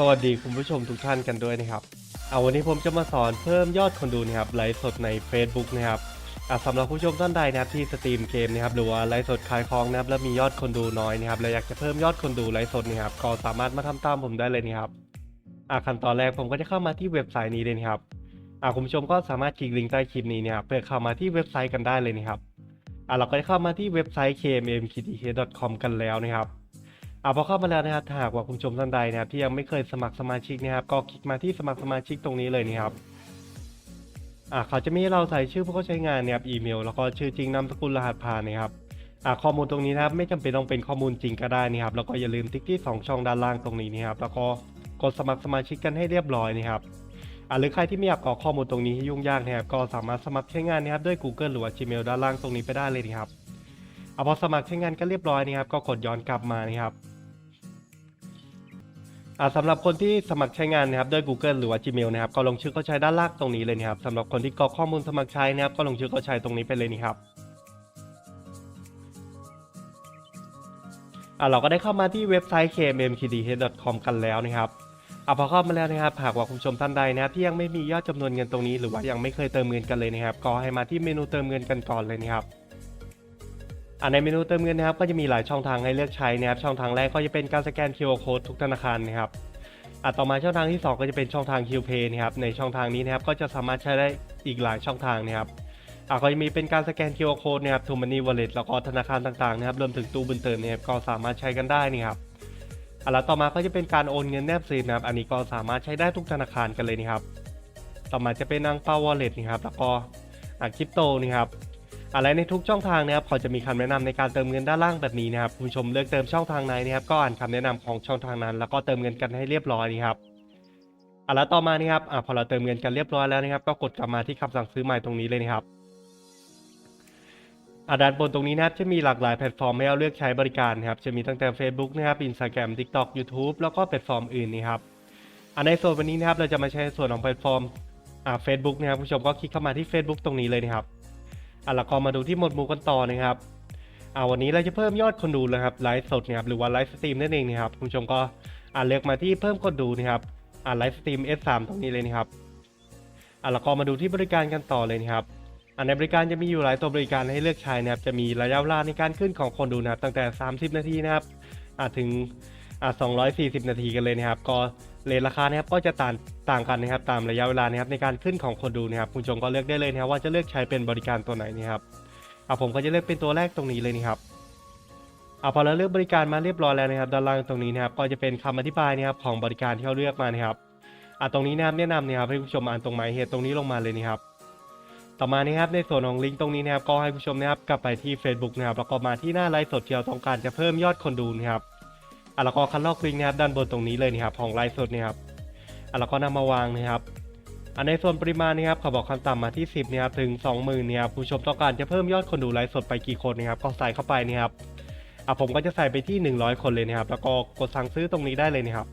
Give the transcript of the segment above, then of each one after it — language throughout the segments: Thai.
สวัสดีคุณผู้ชมทุกท่านกันด้วยนะครับ เอาวันนี้ผมจะมาสอนเพิ่มยอดคนดูนะครับไลฟ์สดใน Facebook นะครับสำหรับผู้ชมท่านใดนะครับที่สตรีมเกมนะครับหรือว่าไลฟ์สดขายของนะครับแล้วมียอดคนดูน้อยนะครับและอยากจะเพิ่มยอดคนดูไลฟ์สดนะครับก็สามารถมาทำตามผมได้เลยนะครับขั้นตอนแรกผมก็จะเข้ามาที่เว็บไซต์นี้เลยนะครับคุณผู้ชมก็สามารถคลิกลิงก์ใต้คลิปนี้นะครับเพื่อเข้ามาที่เว็บไซต์กันได้เลยนะครับเราก็จะเข้ามาที่เว็บไซต์ kmmkdk.com กันแล้วนะครับ อาพอเข้ามาแล้วนะครับถ้าหากว่าคุณชมท่านใดนะครับที่ยังไม่เคยสมัครสมาชิกนะครับก็คลิกมาที่สมัครสมาชิกตรงนี้เลยนะครับอ่าเขาจะมีให้เราใส่ชื่อผู้เข้าใช้งานนะครับอีเมล แล้วก็ชื่อจริงนามสกุลรหัสผ่านนะครับอ่าข้อมูลตรงนี้นะครับไม่จำเป็นต้องเป็นข้อมูลจริงก็ได้นะครับแล้วก็อย่าลืมติ๊กที่สองช่องด้านล่างตรงนี้นะครับแล้วก็กดสมัครสมาชิกกันให้เรียบร้อยนะครับอ่าหรือใครที่ไม่อยากกรอกข้อมูลตรงนี้ให้ยุ่งยากนะครับก็สามารถสมัครใช้งานนะครับด้วย Google หรือว่า Gmail ด้านล่างตรงนี้ไปได้เลยนะครับ เอาพอสมัครใช้งานกันเรียบร้อยนะครับ ก็กดย้อนกลับมานะครับอ่าสำหรับคนที่สมัครใช้งานนะครับด้วย Google หรือว่า Gmail นะครับก็ลงชื่อเข้าใช้ด้านล่างตรงนี้เลยนะครับสำหรับคนที่กรอกข้อมูลสมัครใช้นะครับ ก็ลงชื่อเข้าใช้ตรงนี้ไปเลยนี่ครับอ่าเราก็ได้เข้ามาที่เว็บไซต์ kmmkdh.com กันแล้วนะครับอ่าพอเข้ามาแล้วนะครับหากว่าคุณผู้ชมท่านใดนะครับที่ยังไม่มียอดจำนวนเงินตรงนี้ หรือว่ายังไม่เคยเติมเงินกันเลยนะครับ ก็ให้มาที่เมนูเติมเงินกันก่อนเลยนะครับ ในเมนูเติมเงินนะครับก็จะมีหลายช่องทางให้เลือกใช้นะครับช่องทางแรกก็จะเป็นการสแกน QR Code ทุกธนาคารนะครับอ่าต่อมาช่องทางที่ 2 ก็จะเป็นช่องทาง QPay นะครับในช่องทางนี้นะครับก็จะสามารถใช้ได้อีกหลายช่องทางนะครับอ่าก็จะมีเป็นการสแกน QR Code นะครับ t o Money Wallet แล้วก็ธนาคารต่างๆนะครับรวมถึงตู้บุญเติมนะครับก็สามารถใช้กันได้นี่ครับอ่าแล้วต่อมาก็จะเป็นการโอนเงินแนบซิมนะครับอันนี้ก็สามารถใช้ได้ทุกธนาคารกันเลยนี่ครับต่อมาจะเป็นอังเปา Wallet นี่ครับแล้วก็อ่าคริปโตนี่ครับ อะไรในทุกช่องทางนะครับเขาจะมีคำแนะนำในการเติมเงินด้านล่างแบบนี้นะครับคุณผู้ชมเลือกเติมช่องทางไหนนะครับก็อ่านคำแนะนำของช่องทางนั้น แล้วก็เติมเงินกันให้เรียบร้อยนี่ครับอะแล้วต่อมานี่ครับอะพอเราเติมเงินกันเรียบร้อยแล้วนะครับ ก็กดกลับมาที่คำสั่งซื้อใหม่ตรงนี้เลยนะครับอะด้านบนตรงนี้นะครับจะมีหลากหลายแพลตฟอร์มให้เราเลือกใช้บริการนะครับจะมีตั้งแต่ Facebook นะครับ Instagram TikTok YouTube แล้วก็แพลตฟอร์มอื่นนี่ครับอันในส่วนวันนี้นะครับเราจะมาใช้ส่วนของแพลตฟอร์มอ่า Facebook นะครับผู้ชมก็คลิกเข้ามาที่ Facebook ตรงนี้เลยนะครับ อะล้วก็มาดูที่หมวดหมู่กันต่อนะครับอ่าวันนี้เราจะเพิ่มยอดคนดูนะครับไลฟ์สดนะครับหรือว่าไลฟ์สตรีมนั่นเองนะครับคุณผู้ชมก็อ่าเลือกมาที่เพิ่มคนดูนะครับอ่าไลฟ์สตรีม S3 ตรงนี้เลยนะครับอ่าล้วก็มาดูที่บริการกันต่อเลยนะครับอ่าในบริการจะมีอยู่หลายตัวบริการให้เลือกใช้นะครับ จะมีระยะเวลาในการขึ้นของคนดูนะครับ ตั้งแต่ 30 นาทีนะครับอ่าถึงอ่า240 นาทีกันเลยนะครับ ก็ เลทราคานะครับก็จะต่างต่างกันนะครับตามระยะเวลานะครับในการขึ้นของคนดูนะครับคุณผู้ชมก็เลือกได้เลยนะครับว่าจะเลือกใช้เป็นบริการตัวไหนนะครับอ่าผมก็จะเลือกเป็นตัวแรกตรงนี้เลยนะครับอ่าพอเราเลือกบริการมาเรียบร้อยแล้วนะครับด้านล่างตรงนี้นะครับก็จะเป็นคำอธิบายนะครับของบริการที่เราเลือกมานะครับอ่าตรงนี้นะครับแนะนำนะครับให้ผู้ชมอ่านตรงหมายเหตุตรงนี้ลงมาเลยนะครับต่อมานะครับในส่วนของลิงก์ตรงนี้นะครับก็ให้ผู้ชมนะครับกลับไปที่ Facebook นะครับแล้วก็มาที่หน้าไลฟ์สดที่เราต้องการจะเพิ่มยอดคนดูนะครับ อะแล้วก็คันลอกลิงก์นะครับด้านบนตรงนี้เลยนะครับของไลฟ์สดนะครับอะแล้วก็นำมาวางนะครับอันในส่วนปริมาณนะครับเขาบอกขั้นต่ำมาที่ 10นะครับถึง 20,000นะครับผู้ชมต้องการจะเพิ่มยอดคนดูไลฟ์สดไปกี่คนนะครับก็ใส่เข้าไปนะครับอะผมก็จะใส่ไปที่ 100 คนเลยนะครับ แล้วก็กดสั่งซื้อตรงนี้ได้เลยนะครับ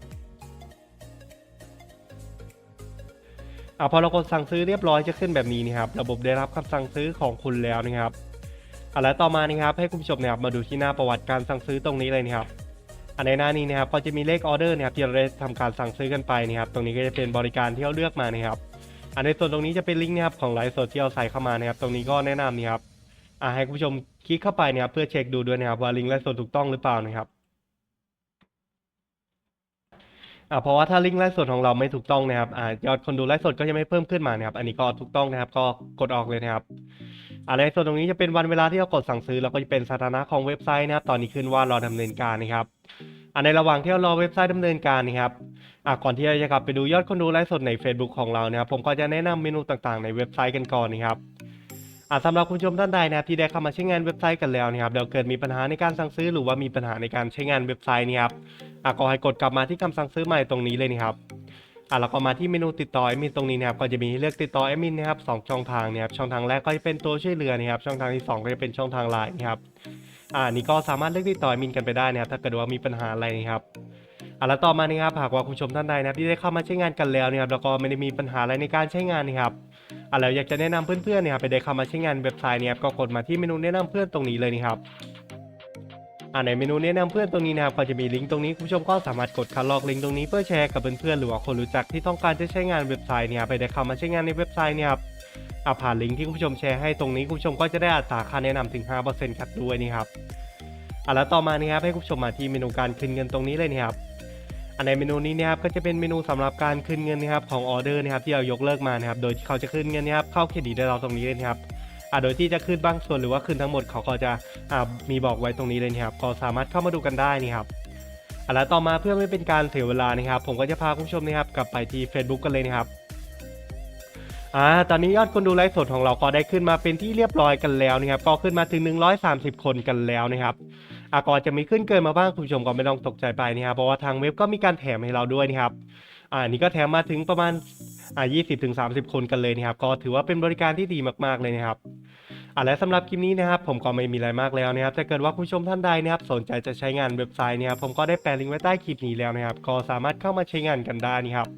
อะพอเรากดสั่งซื้อเรียบร้อยจะขึ้นแบบนี้นะครับ ระบบได้รับคำสั่งซื้อของคุณแล้วนะครับอะแล้วต่อมานะครับให้คุณผู้ชมนะครับมาดูที่หน้าประวัติการสั่งซื้อตรงนี้เลยนะครับ อันในหน้านี้นะครับก็จะมีเลขออเดอร์นะครับที่เราได้ทำการสั่งซื้อกันไปนะครับตรงนี้ก็จะเป็นบริการที่เราเลือกมานะครับอันในส่วนตรงนี้จะเป็นลิงก์นะครับของไลฟ์สดที่เราใส่เข้ามานะครับ ตรงนี้ก็แนะนำนะครับอ่าให้คุณผู้ชมคลิกเข้าไปนะครับเพื่อเช็คดูด้วยนะครับว่าลิงก์ไลฟ์สดถูกต้องหรือเปล่านะครับอ่าเพราะว่าถ้าลิงก์ไลฟ์สดของเราไม่ถูกต้องนะครับอ่ายอดคนดูไลฟ์สดก็จะไม่เพิ่มขึ้นมานะครับ อันนี้ก็ถูกต้องนะครับ ก็กดออกเลยนะครับ อันในส่วนตรงนี้จะเป็นวันเวลาที่เรากดสั่งซื้อแล้วก็จะเป็นสถานะของเว็บไซต์นะครับตอนนี้ขึ้นว่ารอดำเนินการนะครับอันในระหว่างที่เรารอเว็บไซต์ดำเนินการนะครับอะก่อนที่เราจะกลับไปดูยอดคนดูไลฟ์สดใน Facebook ของเรานะครับผมก็จะแนะนำเมนูต่างๆ ในเว็บไซต์กันก่อนนะครับอะสำหรับคุณผู้ชมท่านใดนะครับที่ได้เข้ามาใช้งานเว็บไซต์กันแล้วนะครับแล้วเกิดมีปัญหาในการสั่งซื้อหรือว่ามีปัญหาในการใช้งานเว็บไซต์นี่ครับอะก็ให้กดกลับมาที่คำสั่งซื้อใหม่ตรงนี้เลยนะครับ อะแล้วก็มาที่เมนูติดต่อแอดมินตรงนี้นะครับก็จะมีให้เลือกติดต่อแอดมินนะครับสองช่องทางนะครับช่องทางแรกก็จะเป็นตัวช่วยเหลือนะครับช่องทางที่สองก็จะเป็นช่องทางไลน์นะครับอ่านี่ก็สามารถเลือกติดต่อแอดมินกันไปได้นะครับถ้าเกิดว่ามีปัญหาอะไรนะครับอะแล้วต่อมานี่ครับหากว่าคุณผู้ชมท่านใดนะครับที่ได้เข้ามาใช้งานกันแล้วนะครับแล้วก็ไม่ได้มีปัญหาอะไรในการใช้งานนะครับอะแล้วอยากจะแนะนำเพื่อนๆเนี่ยครับไปได้เข้ามาใช้งานเว็บไซต์เนี่ยครับก็กดมาที่เมนูแนะนำเพื่อนตรงนี้เลยนะครับ อ่าในเมนูแนะนำเพื่อนตรงนี้นะครับก็จะมีลิงก์ตรงนี้คุณผู้ชมก็สามารถกดคัดลอกลิงก์ตรงนี้เพื่อแชร์กับเพื่อนๆหรือว่าคนรู้จักที่ต้องการจะใช้งานเว็บไซต์เนี่ยไปได้เข้ามาใช้งานในเว็บไซต์เนี่ยครับอ่าผ่านลิงก์ที่คุณผู้ชมแชร์ให้ตรงนี้คุณผู้ชมก็จะได้อัตราค่าแนะนำถึง 5%ครับด้วยนี่ครับอ่าแล้วต่อมานี่ครับให้คุณผู้ชมมาที่เมนูการคืนเงินตรงนี้เลยนี่ครับอันในเมนูนี้นะครับก็จะเป็นเมนูสำหรับการคืนเงินนะครับของออเดอร์นะครับที่เรายกเลิกมานะครับโดยที่เขาจะคืนเงินนะครับเข้าเครดิตได้เราตรงนี้เลยนะครับ อ่าโดยที่จะขึ้นบางส่วนหรือว่าขึ้นทั้งหมดเขาก็จะอ่ามีบอกไว้ตรงนี้เลยนะครับก็สามารถเข้ามาดูกันได้นี่ครับอ่าแล้วต่อมาเพื่อไม่เป็นการเสียเวลานะครับ ผมก็จะพาคุณผู้ชมนะครับกลับไปที่ Facebook กันเลยนะครับอ่าตอนนี้ยอดคนดูไลฟ์สดของเราก็ได้ขึ้นมาเป็นที่เรียบร้อยกันแล้วนะครับ ก็ขึ้นมาถึง 130 คนกันแล้วนะครับอ่าก็จะมีขึ้นเกินมาบ้างคุณผู้ชมก็ไม่ต้องตกใจไปนะครับเพราะว่าทางเว็บก็มีการแถมให้เราด้วยนะครับอ่านนี้ก็แถมมาถึงประมาณอ่า20-30 คนกันเลยนะครับ ก็ถือว่าเป็นบริการที่ดีมากๆเลยนะครับ อะและสำหรับคลิปนี้นะครับผมก็ไม่มีอะไรมากแล้วนะครับถ้าเกิดว่าผู้ชมท่านใดนะครับสนใจจะใช้งานเว็บไซต์เนี่ยครับผมก็ได้แปะลิงก์ไว้ใต้คลิปนี้แล้วนะครับก็สามารถเข้ามาใช้งานกันได้นี่ครับ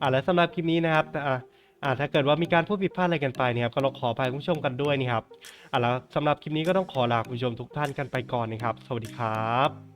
อะและสำหรับคลิปนี้นะครับอะอะถ้าเกิดว่ามีการพูดผิดพลาดอะไรกันไปเนี่ยครับก็ต้องขออภัยคุณผู้ชมกันด้วยนี่ครับอะแล้วสำหรับคลิปนี้ก็ต้องขอลาคุณผู้ชมทุกท่านกันไปก่อนนะครับ สวัสดีครับ